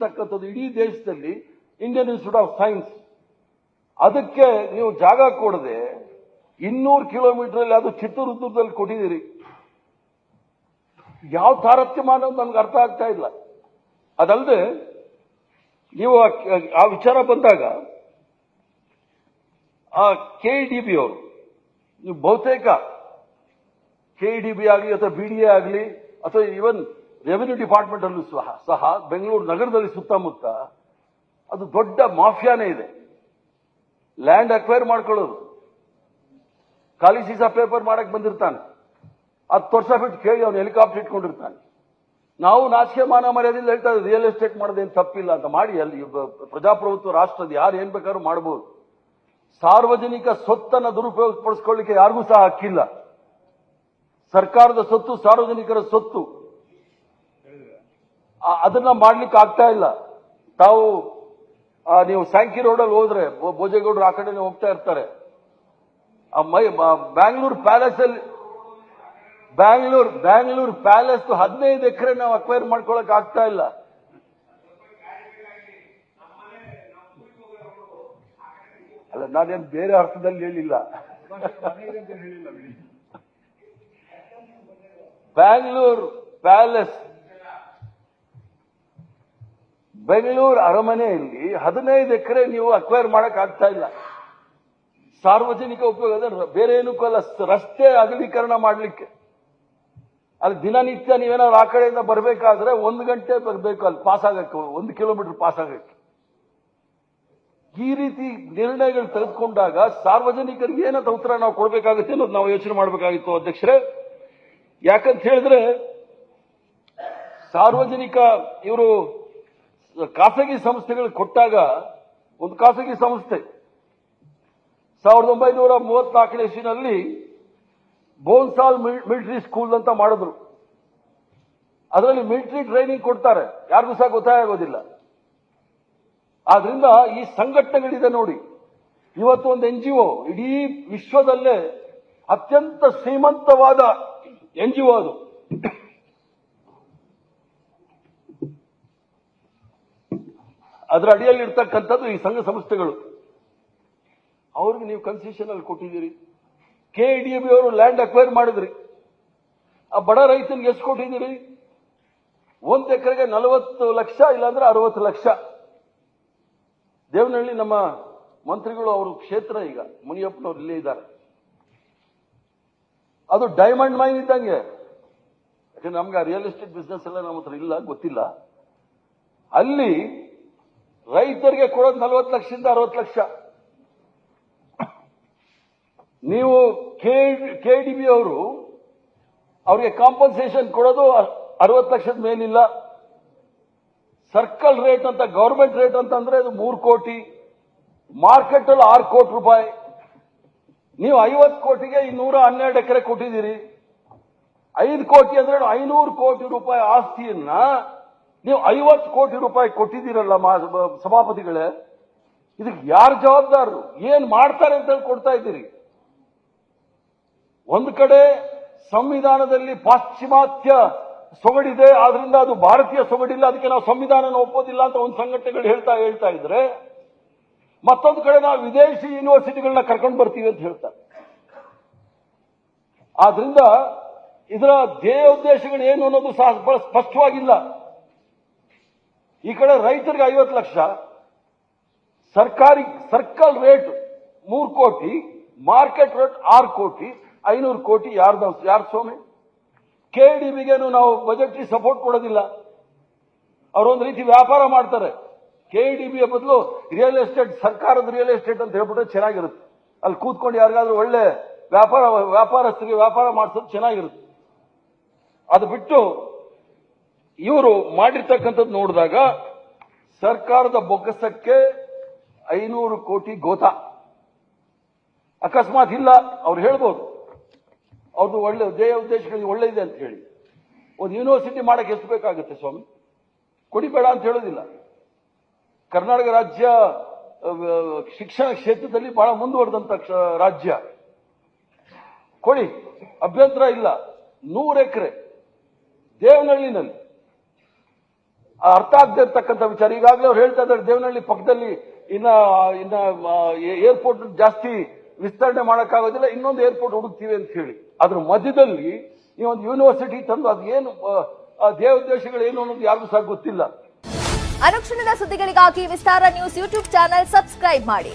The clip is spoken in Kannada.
ತಕ್ಕಂಥದ್ದು ಇಡೀ ದೇಶದಲ್ಲಿ ಇಂಡಿಯನ್ ಇನ್ಸ್ಟಿಟ್ಯೂಟ್ ಆಫ್ ಸೈನ್ಸ್ ಅದಕ್ಕೆ ನೀವು ಜಾಗ ಕೊಡದೆ ಇನ್ನೂರು ಕಿಲೋಮೀಟರ್ ಅಲ್ಲಿ ಅದು ಚಿತ್ರದುರ್ಗದಲ್ಲಿ ಕೊಟ್ಟಿದ್ದೀರಿ. ಯಾವ ತಾರತಮ್ಯ ಅನ್ನೋದು ನಮ್ಗೆ ಅರ್ಥ ಆಗ್ತಾ ಇಲ್ಲ. ಅದಲ್ಲದೆ, ನೀವು ಆ- ವಿಚಾರ ಬಂದಾಗ, ಆ ಕೆ ಡಿ ಬಿ ಅವರು, ನೀವು ಬಹುತೇಕ ಕೆ ಡಿ ಬಿ ಆಗಲಿ ಅಥವಾ ಬಿ ಡಿ ಆಗಲಿ, ಅಥವಾ ಈವನ್ ರೆವಿನ್ಯೂ ಡಿಪಾರ್ಟ್ಮೆಂಟ್ ಅಲ್ಲೂ ಸಹ ಸಹ ಬೆಂಗಳೂರು ನಗರದಲ್ಲಿ ಸುತ್ತಮುತ್ತ ಅದು ದೊಡ್ಡ ಮಾಫಿಯಾನೇ ಇದೆ. ಲ್ಯಾಂಡ್ ಅಕ್ವೈರ್ ಮಾಡ್ಕೊಳ್ಳೋದು. ಖಾಲಿ ಸೀಸಾ ಪೇಪರ್ ಮಾಡಕ್ ಬಂದಿರ್ತಾನೆ. ಹತ್ತು ವರ್ಷ ಬಿಟ್ಟು ಕೇಳಿ ಅವನು ಹೆಲಿಕಾಪ್ಟರ್ ಇಟ್ಕೊಂಡಿರ್ತಾನೆ. ನಾವು ನಾಚಿಕೆ ಮಾನ ಮರ್ಯಾದಿಲ್ಲ ಹೇಳ್ತಾ ರಿಯಲ್ ಎಸ್ಟೇಟ್ ಮಾಡೋದೇನು ತಪ್ಪಿಲ್ಲ ಅಂತ ಮಾಡಿ ಅಲ್ಲಿ ಪ್ರಜಾಪ್ರಭುತ್ವ ರಾಷ್ಟ್ರದ ಯಾರು ಏನ್ ಬೇಕಾದ್ರೂ ಮಾಡಬಹುದು ಸಾರ್ವಜನಿಕ ಸೊತ್ತನ್ನು ದುರುಪಯೋಗಪಡಿಸ್ಕೊಳ್ಳಿಕ್ಕೆ ಯಾರಿಗೂ ಸಹ ಹಕ್ಕಿಲ್ಲ. ಸರ್ಕಾರದ ಸೊತ್ತು ಸಾರ್ವಜನಿಕರ ಸೊತ್ತು ಆ- ಅದನ್ನ ಮಾಡ್ಲಿಕ್ಕೆ ಆಗ್ತಾ ಇಲ್ಲ. ತಾವು ನೀವು ಸ್ಯಾಂಕಿ ರೋಡಲ್ಲಿ ಹೋದ್ರೆ ಭೋಜೇಗೌಡರು ಆ ಕಡೆನೇ ಹೋಗ್ತಾ ಇರ್ತಾರೆ. ಆ ಮೈ ಬ್ಯಾಂಗ್ಳೂರ್ ಪ್ಯಾಲೇಸ್ ಅಲ್ಲಿ ಬ್ಯಾಂಗ್ಳೂರ್ ಬ್ಯಾಂಗ್ಳೂರ್ ಪ್ಯಾಲೇಸ್ ಹದಿನೈದು ಎಕರೆ ನಾವು ಅಕ್ವೈರ್ ಮಾಡ್ಕೊಳಕ್ ಆಗ್ತಾ ಇಲ್ಲ. ಅಲ್ಲ ನಾನೇನು ಬೇರೆ ಅರ್ಥದಲ್ಲಿ ಹೇಳಿಲ್ಲ. ಬ್ಯಾಂಗ್ಳೂರ್ ಪ್ಯಾಲೇಸ್ ಬೆಂಗಳೂರು ಅರಮನೆಯಲ್ಲಿ ಹದಿನೈದು ಎಕರೆ ನೀವು ಅಕ್ವೈರ್ ಮಾಡಕ್ ಆಗ್ತಾ ಇಲ್ಲ. ಸಾರ್ವಜನಿಕ ಉಪಯೋಗ ಬೇರೆ ಏನಕ್ಕೂ ಅಲ್ಲ ರಸ್ತೆ ಅಗಲೀಕರಣ ಮಾಡಲಿಕ್ಕೆ. ಅಲ್ಲಿ ದಿನನಿತ್ಯ ನೀವೇನಾದ್ರು ಆ ಕಡೆಯಿಂದ ಬರಬೇಕಾದ್ರೆ ಒಂದು ಗಂಟೆ ಬರಬೇಕು ಅಲ್ಲಿ ಪಾಸ್ ಆಗಕ್ಕೆ, ಒಂದು ಕಿಲೋಮೀಟರ್ ಪಾಸ್ ಆಗಕ್ಕೆ. ಈ ರೀತಿ ನಿರ್ಣಯಗಳು ತೆಗೆದುಕೊಂಡಾಗ ಸಾರ್ವಜನಿಕರಿಗೆ ಏನಂತ ಉತ್ತರ ನಾವು ಕೊಡಬೇಕಾಗುತ್ತೆ ಅನ್ನೋದು ನಾವು ಯೋಚನೆ ಮಾಡಬೇಕಾಗಿತ್ತು ಅಧ್ಯಕ್ಷರೇ. ಯಾಕಂತ ಹೇಳಿದ್ರೆ ಸಾರ್ವಜನಿಕ ಇವರು ಖಾಸಗಿ ಸಂಸ್ಥೆಗಳು ಕೊಟ್ಟಾಗ ಒಂದು ಖಾಸಗಿ ಸಂಸ್ಥೆ ಸಾವಿರದ ಒಂಬೈನೂರ ಮೂವತ್ನಾಲ್ಕನೇ ಇಸ್ವಿನಲ್ಲಿ ಬೋನ್ಸಾಲ್ ಮಿಲಿಟರಿ ಸ್ಕೂಲ್ ಅಂತ ಮಾಡಿದ್ರು. ಅದರಲ್ಲಿ ಮಿಲಿಟರಿ ಟ್ರೈನಿಂಗ್ ಕೊಡ್ತಾರೆ. ಯಾರಿಗೂ ಸಹ ಗೊತ್ತಾಗೋದಿಲ್ಲ ಆದ್ರಿಂದ ಈ ಸಂಘಟನೆಗಳಿದೆ ನೋಡಿ. ಇವತ್ತು ಒಂದು ಎನ್ ಜಿ ಒ ಇಡೀ ವಿಶ್ವದಲ್ಲೇ ಅತ್ಯಂತ ಶ್ರೀಮಂತವಾದ ಎನ್ ಜಿ ಒ ಅದು. ಅದರ ಅಡಿಯಲ್ಲಿ ಇರ್ತಕ್ಕಂಥದ್ದು ಈ ಸಂಘ ಸಂಸ್ಥೆಗಳು. ಅವ್ರಿಗೆ ನೀವು ಕನ್ಸೆಷನ್ ಅಲ್ಲಿ ಕೊಟ್ಟಿದ್ದೀರಿ. ಕೆ ಡಿ ಬಿ ಅವರು ಲ್ಯಾಂಡ್ ಅಕ್ವೈರ್ ಮಾಡಿದ್ರಿ. ಆ ಬಡ ರೈತನಿಗೆ ಎಷ್ಟು ಕೊಟ್ಟಿದ್ದೀರಿ? ಒಂದು ಎಕರೆಗೆ ನಲವತ್ತು ಲಕ್ಷ ಇಲ್ಲಾಂದ್ರೆ ಅರವತ್ತು ಲಕ್ಷ. ದೇವನಹಳ್ಳಿ ನಮ್ಮ ಮಂತ್ರಿಗಳು ಅವರು ಕ್ಷೇತ್ರ ಈಗ, ಮುನಿಯಪ್ಪನವ್ರು ಇಲ್ಲೇ ಇದ್ದಾರೆ. ಅದು ಡೈಮಂಡ್ ಮೈನ್ ಇದ್ದಂಗೆ. ಯಾಕಂದ್ರೆ ನಮ್ಗೆ ರಿಯಲ್ ಎಸ್ಟೇಟ್ ಬಿಸ್ನೆಸ್ ಎಲ್ಲ ನಮ್ಮ ಹತ್ರ ಇಲ್ಲ, ಗೊತ್ತಿಲ್ಲ. ಅಲ್ಲಿ ರೈತರಿಗೆ ಕೊಡೋದು ನಲವತ್ತು ಲಕ್ಷದಿಂದ ಅರವತ್ತು ಲಕ್ಷ. ನೀವು ಕೆ ಡಿ ಬಿ ಅವರು ಅವರಿಗೆ ಕಾಂಪನ್ಸೇಷನ್ ಕೊಡೋದು ಅರವತ್ತು ಲಕ್ಷದ ಮೇಲಿಲ್ಲ. ಸರ್ಕಲ್ ರೇಟ್ ಅಂತ ಗೌರ್ಮೆಂಟ್ ರೇಟ್ ಅಂತಂದ್ರೆ ಅದು ಮೂರು ಕೋಟಿ ಮಾರ್ಕೆಟ್ ಅಲ್ಲಿ ಆರು ಕೋಟಿ ರೂಪಾಯಿ. ನೀವು ಐವತ್ತು ಕೋಟಿಗೆ ಇನ್ನೂರ ಹನ್ನೆರಡು ಎಕರೆ ಕೊಟ್ಟಿದ್ದೀರಿ. ಐದು ಕೋಟಿ ಅಂದ್ರೆ ಐನೂರು ಕೋಟಿ ರೂಪಾಯಿ ಆಸ್ತಿಯನ್ನ ನೀವು ಐವತ್ತು ಕೋಟಿ ರೂಪಾಯಿ ಕೊಟ್ಟಿದ್ದೀರಲ್ಲ ಸಭಾಪತಿಗಳೇ, ಇದಕ್ಕೆ ಯಾರು ಜವಾಬ್ದಾರರು? ಏನ್ ಮಾಡ್ತಾರೆ ಅಂತ ಹೇಳಿ ಕೊಡ್ತಾ ಇದ್ದೀರಿ. ಒಂದು ಕಡೆ ಸಂವಿಧಾನದಲ್ಲಿ ಪಾಶ್ಚಿಮಾತ್ಯ ಸೊಗಡಿದೆ, ಆದ್ರಿಂದ ಅದು ಭಾರತೀಯ ಸೊಗಡಿಲ್ಲ, ಅದಕ್ಕೆ ನಾವು ಸಂವಿಧಾನ ಒಪ್ಪೋದಿಲ್ಲ ಅಂತ ಒಂದು ಸಂಘಟನೆಗಳು ಹೇಳ್ತಾ ಹೇಳ್ತಾ ಇದ್ರೆ, ಮತ್ತೊಂದು ಕಡೆ ನಾವು ವಿದೇಶಿ ಯೂನಿವರ್ಸಿಟಿಗಳನ್ನ ಕರ್ಕೊಂಡು ಬರ್ತೀವಿ ಅಂತ ಹೇಳ್ತಾರೆ. ಆದ್ರಿಂದ ಇದರ ಧ್ಯೇಯ ಉದ್ದೇಶಗಳು ಏನು ಅನ್ನೋದು ಸಹ ಸ್ಪಷ್ಟವಾಗಿಲ್ಲ. ಈ ಕಡೆ ರೈತರಿಗೆ ಐವತ್ತು ಲಕ್ಷ, ಸರ್ಕಾರಿ, ಸರ್ಕಲ್ ರೇಟ್ ಮೂರು ಕೋಟಿ, ಮಾರ್ಕೆಟ್ ರೇಟ್ ಆರು ಕೋಟಿ, ಐನೂರು ಕೋಟಿ, ಯಾರ್ದ ಯಾರು ಸ್ವಾಮಿ? ಕೆ ಡಿ ಬಿಗೇನು ನಾವು ಬಜೆಟ್ ಸಪೋರ್ಟ್ ಕೊಡೋದಿಲ್ಲ. ಅವರೊಂದು ರೀತಿ ವ್ಯಾಪಾರ ಮಾಡ್ತಾರೆ. ಕೆ ಡಿ ಬಿಯ ಬದಲು ರಿಯಲ್ ಎಸ್ಟೇಟ್ ಸರ್ಕಾರದ ರಿಯಲ್ ಎಸ್ಟೇಟ್ ಅಂತ ಹೇಳ್ಬಿಟ್ರೆ ಚೆನ್ನಾಗಿರುತ್ತೆ. ಅಲ್ಲಿ ಕೂತ್ಕೊಂಡು ಯಾರಿಗಾದ್ರೂ ಒಳ್ಳೆ ವ್ಯಾಪಾರ, ವ್ಯಾಪಾರಸ್ಥರಿಗೆ ವ್ಯಾಪಾರ ಮಾಡಿಸೋದು ಚೆನ್ನಾಗಿರುತ್ತೆ. ಅದು ಬಿಟ್ಟು ಇವರು ಮಾಡಿರ್ತಕ್ಕಂಥದ್ದು ನೋಡಿದಾಗ ಸರ್ಕಾರದ ಬೊಕ್ಕಸಕ್ಕೆ ಐನೂರು ಕೋಟಿ ಗೋತ. ಅಕಸ್ಮಾತ್ ಇಲ್ಲ, ಅವ್ರು ಹೇಳ್ಬೋದು. ಅವ್ರದ್ದು ಒಳ್ಳೆ ಧ್ಯೇಯ ಉದ್ದೇಶಗಳಿಗೆ ಇದೆ ಅಂತ ಹೇಳಿ. ಒಂದು ಯೂನಿವರ್ಸಿಟಿ ಮಾಡಕ್ಕೆ ಎಷ್ಟು ಬೇಕಾಗುತ್ತೆ ಸ್ವಾಮಿ? ಕೊಡಿಬೇಡ ಅಂತ ಹೇಳೋದಿಲ್ಲ. ಕರ್ನಾಟಕ ರಾಜ್ಯ ಶಿಕ್ಷಣ ಕ್ಷೇತ್ರದಲ್ಲಿ ಬಹಳ ಮುಂದುವರೆದಂತ ರಾಜ್ಯ. ಕೊಡಿ, ಅಭ್ಯಂತರ ಇಲ್ಲ. ನೂರು ಎಕರೆ. ದೇವನಹಳ್ಳಿನಲ್ಲಿ. ಅರ್ಥ ಆಗದೆ ವಿಚಾರ. ಈಗಾಗಲೇ ಅವ್ರು ಹೇಳ್ತಾ ಇದ್ದಾರೆ, ದೇವನಹಳ್ಳಿ ಪಕ್ಕದಲ್ಲಿ ಇನ್ನ ಇನ್ನ ಏರ್ಪೋರ್ಟ್ ಜಾಸ್ತಿ ವಿಸ್ತರಣೆ ಮಾಡೋಕ್ಕಾಗೋದಿಲ್ಲ, ಇನ್ನೊಂದು ಏರ್ಪೋರ್ಟ್ ಹುಡುಕ್ತೀವಿ ಅಂತ ಹೇಳಿ. ಅದ್ರ ಮಧ್ಯದಲ್ಲಿ ಈ ಒಂದು ಯೂನಿವರ್ಸಿಟಿ ತಂದು ಅದು ಏನು ದೇವೋದ್ದೇಶಗಳು ಏನು ಅನ್ನೋದು ಯಾರಿಗೂ ಸಹ ಗೊತ್ತಿಲ್ಲ. ಅನುಕ್ಷಣದ ಸುದ್ದಿಗಳಿಗಾಗಿ Vistara news YouTube channel subscribe ಮಾಡಿ.